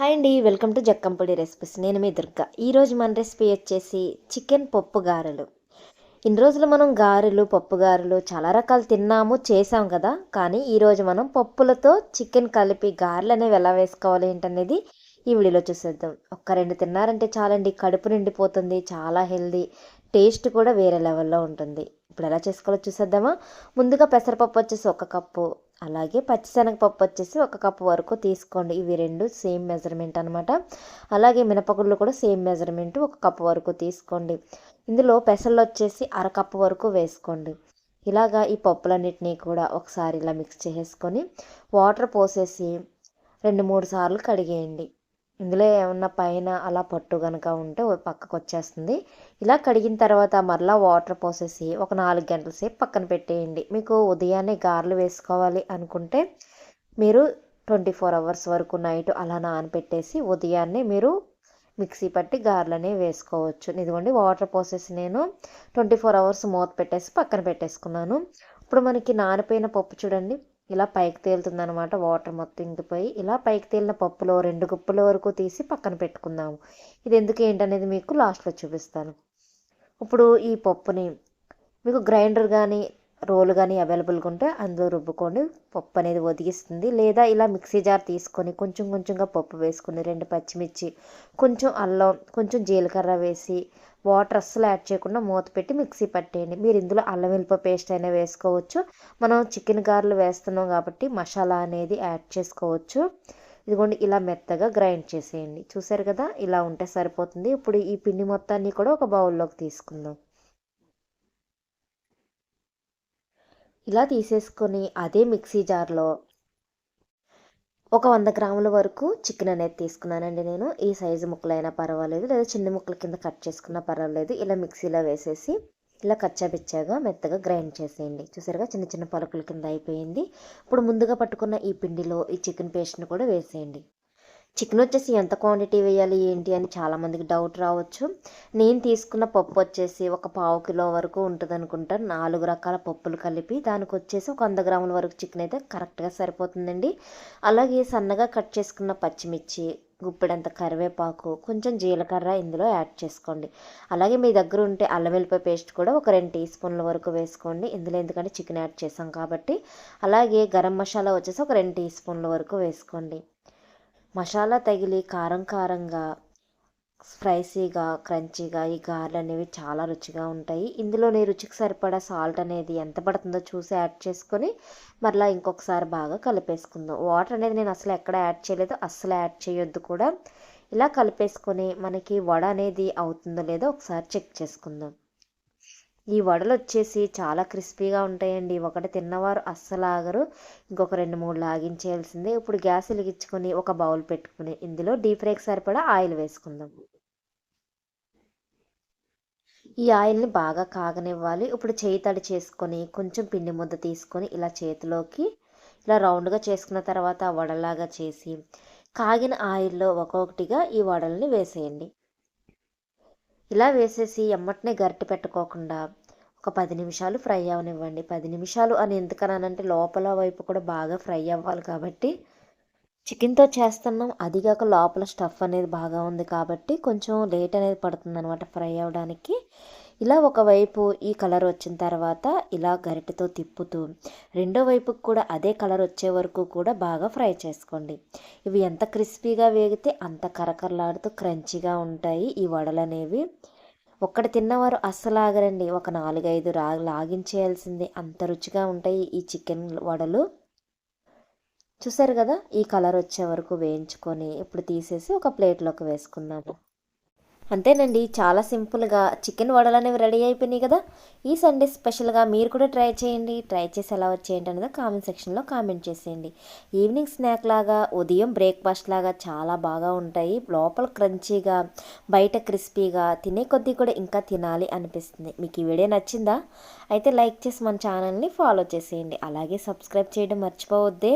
Hi అండి welcome to జక్కంపొడి recipes. నేను మీ దుర్గా. ఈరోజు మన రెసిపీ వచ్చేసి చికెన్ పప్పు గారెలు. ఇన్ని రోజులు మనం గారెలు పప్పు గారెలు చాలా రకాలు తిన్నాము చేసాం కదా. కానీ ఈరోజు మనం పప్పులతో చికెన్ కలిపి గారెలు అనేవి ఎలా వేసుకోవాలి ఏంటనేది ఈ వీడియోలో చూసేద్దాం. ఒక్క రెండు తిన్నారంటే చాలండి కడుపు నిండిపోతుంది చాలా హెల్దీ టేస్ట్ కూడా వేరే లెవెల్లో ఉంటుంది. ఇప్పుడు ఎలా చేసుకోవాలో చూసేద్దామా? ముందుగా పెసరపప్పు వచ్చేసి ఒక కప్పు అలాగే పచ్చిశనగపప్పు వచ్చేసి ఒక కప్పు వరకు తీసుకోండి. ఇవి రెండు సేమ్ మెజర్మెంట్ అనమాట అలాగే మినపగుళ్ళు కూడా సేమ్ మెజర్మెంట్ ఒక కప్పు వరకు తీసుకోండి. ఇందులో పెసలు వచ్చేసి అరకప్పు వరకు వేసుకోండి. ఇలాగా ఈ పప్పులన్నిటినీ కూడా ఒకసారి ఇలా మిక్స్ చేసేసుకొని వాటర్ పోసేసి రెండు మూడు సార్లు కడిగేయండి. ఇందులో ఏమన్నా పైన అలా పట్టు కనుక ఉంటే పక్కకు వచ్చేస్తుంది ఇలా కడిగిన తర్వాత మరలా వాటర్ పోసేసి ఒక నాలుగు గంటల సేపు పక్కన పెట్టేయండి. మీకు ఉదయాన్నే గారెలు వేసుకోవాలి అనుకుంటే మీరు ట్వంటీ ఫోర్ అవర్స్ వరకు నైట్ అలా నానపెట్టేసి ఉదయాన్నే మీరు మిక్సీ పట్టి గారెలనే వేసుకోవచ్చు. ఇదిగోండి వాటర్ పోసేసి నేను ట్వంటీ ఫోర్ అవర్స్ మూత పెట్టేసి పక్కన పెట్టేసుకున్నాను. ఇప్పుడు మనకి నానిపోయిన పప్పు చూడండి. ఇలా పైకి తేలుతుంది అనమాట వాటర్ మొత్తం ఇంకిపోయి ఇలా పైకి తేలిన పప్పులో రెండు గుప్పల వరకు తీసి పక్కన పెట్టుకుందాము. ఇది ఎందుకు ఏంటనేది మీకు లాస్ట్లో చూపిస్తాను. ఇప్పుడు ఈ పప్పుని మీకు గ్రైండర్ కానీ రోలు కానీ అవైలబుల్గా ఉంటే అందులో రుబ్బుకొని పప్పు అనేది ఒదిగిస్తుంది. లేదా ఇలా మిక్సీ జార్ తీసుకొని కొంచెం కొంచెంగా పప్పు వేసుకుని రెండు పచ్చిమిర్చి కొంచెం అల్లం కొంచెం జీలకర్ర వేసి వాటర్ అస్సలు యాడ్ చేయకుండా మూత పెట్టి మిక్సీ పట్టేయండి. మీరు ఇందులో అల్లం వెల్లిపాయ పేస్ట్ అయినా వేసుకోవచ్చు. మనం చికెన్ గారెలు వేస్తున్నాం కాబట్టి మసాలా అనేది యాడ్ చేసుకోవచ్చు. ఇదిగోండి ఇలా మెత్తగా గ్రైండ్ చేసేయండి. చూసారు కదా ఇలా ఉంటే సరిపోతుంది. ఇప్పుడు ఈ పిండి మొత్తాన్ని కూడా ఒక బౌల్లోకి తీసుకుందాం. ఇలా తీసేసుకొని అదే మిక్సీ జార్లో ఒక వంద గ్రాముల వరకు చికెన్ అనేది తీసుకున్నానండి నేను. ఈ సైజు ముక్కలైనా పర్వాలేదు. లేదా చిన్న ముక్కల కింద కట్ చేసుకున్నా పర్వాలేదు. ఇలా మిక్సీలో వేసేసి ఇలా కచ్చాపిచ్చాగా మెత్తగా గ్రైండ్ చేసేయండి. చూసారుగా చిన్న చిన్న పలుకుల కింద అయిపోయింది. ఇప్పుడు ముందుగా పట్టుకున్న ఈ పిండిలో ఈ చికెన్ పేస్ట్ని కూడా వేసేయండి. చికెన్ వచ్చేసి ఎంత క్వాంటిటీ వేయాలి ఏంటి అని చాలామందికి డౌట్ రావచ్చు. నేను తీసుకున్న పప్పు వచ్చేసి ఒక పావు కిలో వరకు ఉంటుంది అనుకుంటా నాలుగు రకాల పప్పులు కలిపి దానికి వచ్చేసి ఒక వంద గ్రాముల వరకు చికెన్ అయితే కరెక్ట్గా సరిపోతుందండి. అలాగే సన్నగా కట్ చేసుకున్న పచ్చిమిర్చి గుప్పెడంత కరివేపాకు కొంచెం జీలకర్ర ఇందులో యాడ్ చేసుకోండి. అలాగే మీ దగ్గర ఉంటే అల్లం వెల్లిపాయ పేస్ట్ కూడా ఒక రెండు టీ స్పూన్ల వరకు వేసుకోండి. ఇందులో ఎందుకంటే చికెన్ యాడ్ చేసాం కాబట్టి. అలాగే గరం మసాలా వచ్చేసి ఒక రెండు టీ స్పూన్ల వరకు వేసుకోండి. మసాలా తగిలి కారం కారంగా స్పైసీగా క్రంచీగా ఈ గారెలు అనేవి చాలా రుచిగా ఉంటాయి. ఇందులోనే రుచికి సరిపడా సాల్ట్ అనేది ఎంత పడుతుందో చూసి యాడ్ చేసుకొని మరలా ఇంకొకసారి బాగా కలిపేసుకుందాం. వాటర్ అనేది నేను అసలు ఎక్కడ యాడ్ చేయలేదు అస్సలు యాడ్ చేయొద్దు కూడా. ఇలా కలిపేసుకొని మనకి వడ అనేది అవుతుందో లేదో ఒకసారి చెక్ చేసుకుందాం. ఈ వడలు వచ్చేసి చాలా క్రిస్పీగా ఉంటాయండి. ఒకటి తిన్నవారు అస్సలు ఆగరు. ఇంకొక రెండు మూడు లాగించేయాల్సిందే. ఇప్పుడు గ్యాస్ వెలిగించుకొని ఒక బౌల్ పెట్టుకుని ఇందులో డీప్ ఫ్రైకి సరిపడా ఆయిల్ వేసుకుందాం. ఈ ఆయిల్ని బాగా కాగనివ్వాలి. ఇప్పుడు చేయి తడి చేసుకొని కొంచెం పిండి ముద్ద తీసుకొని ఇలా చేతిలోకి ఇలా రౌండ్గా చేసుకున్న తర్వాత వడలాగా చేసి కాగిన ఆయిల్లో ఒక్కొక్కటిగా ఈ వడల్ని వేసేయండి. ఇలా వేసేసి ఎమ్మటనే గరిటె పెట్టుకోకుండా ఒక పది నిమిషాలు ఫ్రై అవనివ్వండి. పది నిమిషాలు అని ఎందుకనంటే లోపల వైపు కూడా బాగా ఫ్రై అవ్వాలి కాబట్టి చికెన్తో చేస్తున్నాం. అదిగాక లోపల స్టఫ్ అనేది బాగా ఉంది కాబట్టి కొంచెం లేట్ అనేది పడుతుంది అనమాట ఫ్రై అవ్వడానికి. ఇలా ఒకవైపు ఈ కలర్ వచ్చిన తర్వాత ఇలా గరిటెతో తిప్పుతూ రెండో వైపుకి కూడా అదే కలర్ వచ్చే వరకు కూడా బాగా ఫ్రై చేసుకోండి. ఇవి ఎంత క్రిస్పీగా వేగితే అంత కరకరలాడుతూ క్రంచీగా ఉంటాయి ఈ వడలు అనేవి ఒక్కటి తిన్నవారు అస్సలు ఆగరండి. ఒక నాలుగైదు రా లాగించేయాల్సిందే. అంత రుచిగా ఉంటాయి ఈ చికెన్ వడలు. చూసారు కదా? ఈ కలర్ వచ్చే వరకు వేయించుకొని ఇప్పుడు తీసేసి ఒక ప్లేట్లోకి వేసుకుందాము. అంతేనండి చాలా సింపుల్గా చికెన్ వడలు అనేవి రెడీ అయిపోయినాయి కదా. ఈ సండే స్పెషల్గా మీరు కూడా ట్రై చేయండి. ట్రై చేసి ఎలా వచ్చేయండి అనేది కామెంట్ సెక్షన్లో కామెంట్ చేసేయండి. ఈవినింగ్ స్నాక్ లాగా ఉదయం బ్రేక్ఫాస్ట్ లాగా చాలా బాగా ఉంటాయి. లోపల క్రంచీగా బయట క్రిస్పీగా తినే కొద్దీ కూడా ఇంకా తినాలి అనిపిస్తుంది. మీకు ఈ వీడియో నచ్చిందా? అయితే లైక్ చేసి మన ఛానల్ని ఫాలో చేసేయండి. అలాగే సబ్స్క్రైబ్ చేయడం మర్చిపోవద్దే.